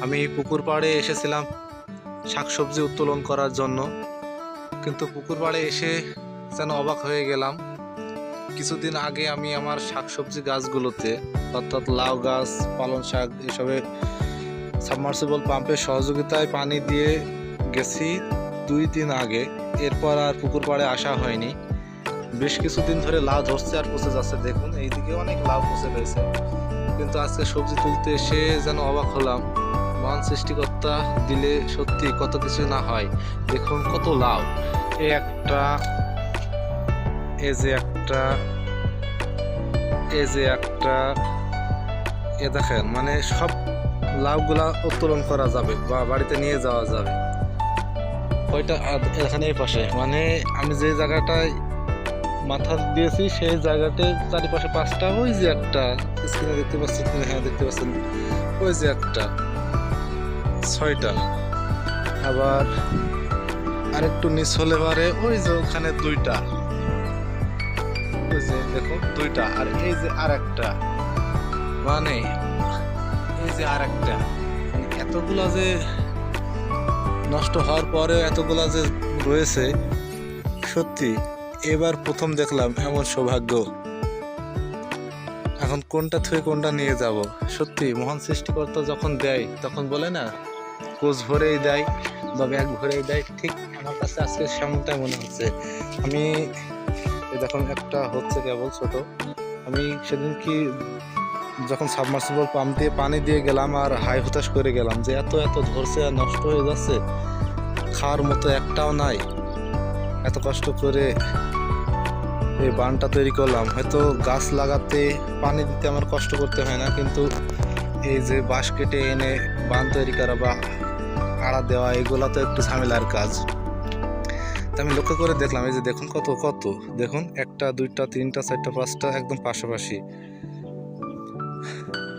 আমি পুকুর পাড়ে এসেছিলাম শাকসবজি উত্তোলন করার জন্য। কিন্তু পুকুর পাড়ে এসে যেন অবাক হয়ে গেলাম। কিছুদিন আগে আমি আমার শাকসবজি গাছগুলোতে, অর্থাৎ লাউ গাছ, পালং শাক এসবে সাবমার্সিবল পাম্পের সহযোগিতায় পানি দিয়ে গেছি দুই দিন আগে। এরপর আর পুকুর পাড়ে আসা হয়নি। বেশ কিছুদিন ধরে লাউ ধরছে আর পচে যাচ্ছে। দেখুন, এইদিকে অনেক লাউ পচে রয়েছে। কিন্তু আজকে সবজি তুলতে এসে যেন অবাক হলাম। মহান সৃষ্টিকর্তা দিলে সত্যি কত কিছু না হয়। দেখুন কত লাউ এই একটা এই যে একটা এই যে একটা, এ দেখেন মানে সব লাউগুলা উত্তোলন করা যাবে বা বাড়িতে নিয়ে যাওয়া যাবে। ওইটা এখানে এই পাশে মানে আমি যে জায়গাটায় মাথা দিয়েছি, সেই জায়গাতে চারিপাশে পাঁচটা, ওই যে একটা স্ক্রিনে দেখতে পাচ্ছেন হ্যাঁ দেখতে পাচ্ছেন, ওই যে একটা। ছয়টা। আবার আরেকটু নিচ হলে পারে ওই যে ওখানে দুইটা। দেখুন দুইটা। আর এই যে আর একটা মানে এই যে আর একটা মানে এতগুলা যে নষ্ট হওয়ার পরেও এতগুলা যে রয়েছে, সত্যি এবার প্রথম দেখলাম এমন সৌভাগ্য। এখন কোনটা থেকে কোনটা নিয়ে যাব? সত্যি মহান সৃষ্টিকর্তা যখন দেয়, তখন বলে না কোচ ভরেই দেয় বা ব্যাগ ভরেই দেয়, ঠিক আমার কাছে আজকে সেমনটাই মনে হচ্ছে। আমি দেখুন, একটা হচ্ছে কেবল ছোট। আমি সেদিন কি যখন সাবমার্সিবল পাম্প দিয়ে পানি দিয়ে গেলাম আর হাই হতাশ করে গেলাম যে এত এত ধরছে আর নষ্ট হয়ে যাচ্ছে, খাওয়ার মতো একটাও নাই। এত কষ্ট করে এই বানটা তৈরি করলাম। হয়তো গাছ লাগাতে, পানি দিতে আমার কষ্ট করতে হয় না, কিন্তু এই যে বাঁশ কেটে এনে বান তৈরি করা বা আড়া দেওয়া, এগুলো তো একটু ঝামেলার কাজ। তা আমি লক্ষ্য করে দেখলাম, এই যে দেখুন কত কত। দেখুন, একটা, দুইটা, তিনটা, চারটা, পাঁচটা একদম পাশাপাশি।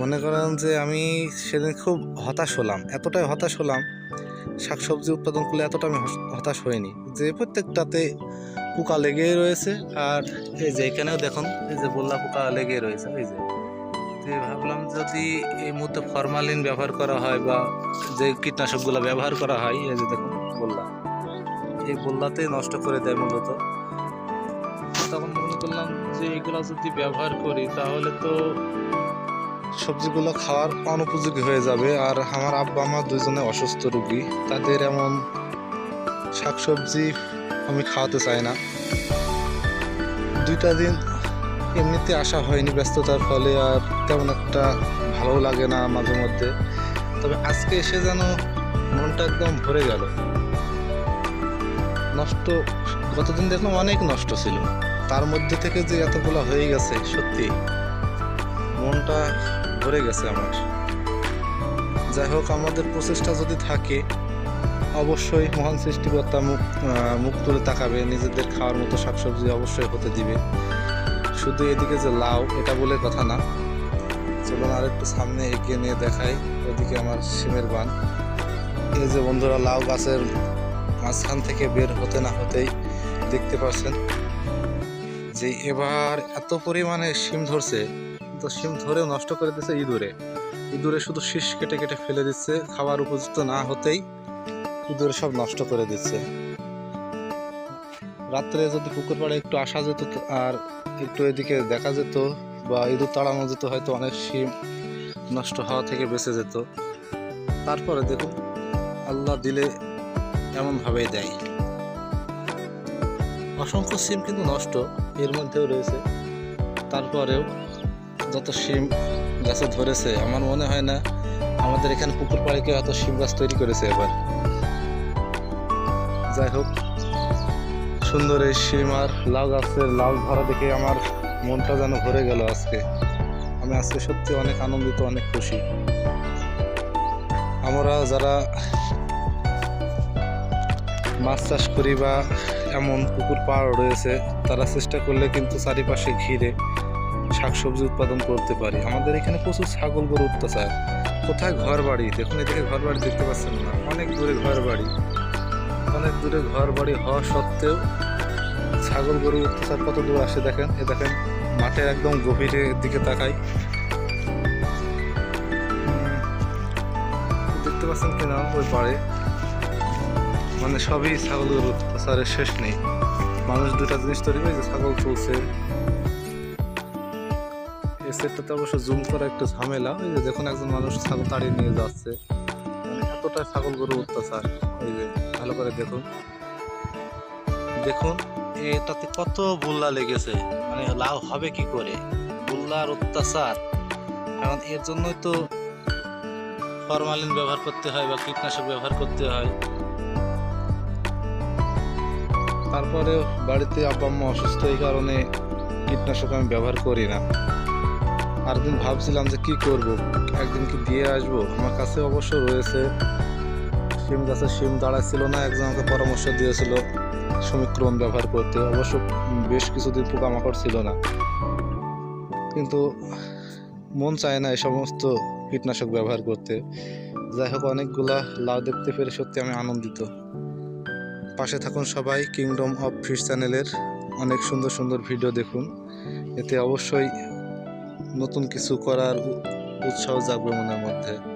মনে করেন যে আমি সেদিন খুব হতাশ হলাম, এতটাই হতাশ হলাম, শাকসবজি উৎপাদন করলে এতটা আমি হতাশ হইনি। যে প্রত্যেকটাতে পোকা লেগেই রয়েছে, আর এই যে এখানেও দেখুন, এই যে বললা পোকা লেগে রয়েছে, এই যে। তো ভাবলাম যদি এই মুহূর্তে ফরমালিন ব্যবহার করা হয় বা যে কীটনাশকগুলো ব্যবহার করা হয়, এই যে দেখুন বললা এই বললাতে নষ্ট করে দেয় মূলত। তখন মনে করলাম যে এগুলো যদি ব্যবহার করি, তাহলে তো সবজিগুলো খাওয়ার অনুপযোগী হয়ে যাবে। আর আমার আব্বা আমার দুজনে অসুস্থ রুগী। তাদের এমন শাকসবজি আমি খাওয়াতে চাই না। দুইটা দিন এমনিতে আসা হয়নি ব্যস্ততার ফলে আর তেমন একটা ভালো লাগে না মাঝে মধ্যে। তবে আজকে এসে যেন মনটা একদম ভরে গেল। নষ্ট, গতদিন দেখলাম অনেক নষ্ট ছিল। তার মধ্যে থেকে যে এতগুলো হয়ে গেছে, সত্যি মনটা ভরে গেছে আমার। যাই হোক, আমাদের প্রচেষ্টা যদি থাকে, অবশ্যই মহান সৃষ্টিকর্তা মুখ মুখ তুলে তাকাবে, নিজেদের খাওয়ার মতো শাকসবজি অবশ্যই হতে দিবে। শুধু এদিকে যে লাউ, এটা বলে কথা না। চলুন আর একটু সামনে এগিয়ে নিয়ে দেখাই ওদিকে আমার সিমের বান। এই যে বন্ধুরা, লাউ গাছের মাঝখান থেকে বের হতে না হতেই দেখতে পাচ্ছেন যে এবার এত পরিমাণে শিম ধরছে। তো শিম ধরে নষ্ট করে দিচ্ছে ইঁদুরে। ইঁদুরে শুধু শীষ কেটে কেটে ফেলে দিচ্ছে, খাবার উপযুক্ত না হতেই ইঁদুরে সব নষ্ট করে দিচ্ছে। রাত্রে যদি পুকুর পাড়ে একটু আসা যেত আর একটু এদিকে দেখা যেত বা ইঁদুর তাড়ানো যেত, হয়তো অনেক শিম নষ্ট হওয়া থেকে বেঁচে যেত। তারপরে দেখুন, আল্লাহ দিলে এমনভাবেই দেয়। অসংখ্য সিম কিন্তু নষ্ট, এর মধ্যেও রয়েছে। তারপরেও যত শিম গাছে ধরেছে, আমার মনে হয় না আমাদের এখানে পুকুর পাড়ে কেউ এত শিম গাছ তৈরি করেছে এবার। যাই হোক সুন্দর এই শিম আর লাউ গাছের লাউ ধরা দেখে আমার মনটা যেন ভরে গেল আজকে। আমি আজকে সত্যি অনেক আনন্দিত, অনেক খুশি। আমরা যারা মাছ চাষ করি বা এমন পুকুর পাড় রয়েছে, তারা চেষ্টা করলে কিন্তু চারিপাশে ঘিরে শাকসবজি উৎপাদন করতে পারি। আমাদের এখানে প্রচুর ছাগল গরু অত্যাচার। কোথায় ঘর বাড়ি দেখুন, এদিকে ঘর বাড়ি দেখতে পাচ্ছেন না। অনেক দূরে ঘর বাড়ি অনেক দূরে ঘর বাড়ি হওয়া সত্ত্বেও ছাগল গরু অত্যাচার কত দূর আসে, দেখেন এ দেখেন মাঠের একদম গভীরের দিকে তাকাই। দেখতে পাচ্ছেন কিনা ওই পাড়ে? মানে সবই ছাগল গরু অত্যাচারের শেষ নেই। মানুষ দুটা জিনিস তৈরি করে যে ছাগল চলছে এই সেটটাতে অবশ্য জুম করা একটু ঝামেলা ওই যে দেখুন একজন মানুষ ছাগল তাড়িয়ে নিয়ে যাচ্ছে। মানে এতটা ছাগল গরু অত্যাচার ওই যে। ভালো করে দেখুন। দেখুন, এটাতে কত বুল্লা লেগেছে। মানে লাভ হবে কি করে? বুল্লার অত্যাচার। কারণ এর জন্যই তো ফরমালিন ব্যবহার করতে হয় বা কীটনাশক ব্যবহার করতে হয়। তারপরে বাড়িতে আব্বা আম্মা অসুস্থ এই কারণে কীটনাশক আমি ব্যবহার করি না। আর দিন ভাবছিলাম যে কি করব? একদিন কি দিয়ে আসব? আমার কাছে অবশ্য রয়েছে সিম গাছের সিম দাঁড়াচ্ছিল না, একজন আমাকে পরামর্শ দিয়েছিল সমীক্রম ব্যবহার করতে। অবশ্য বেশ কিছুদিন পোকামাকড় ছিল না। কিন্তু মন চায় না এই সমস্ত কীটনাশক ব্যবহার করতে। যাই হোক, অনেকগুলা লাউ দেখতে পেরে সত্যি আমি আনন্দিত। পাশে থাকুন সবাই কিংডম অফ ফিশ চ্যানেলের অনেক সুন্দর সুন্দর ভিডিও দেখুন। এতে অবশ্যই নতুন কিছু করার উৎসাহ জাগবে মনের মধ্যে।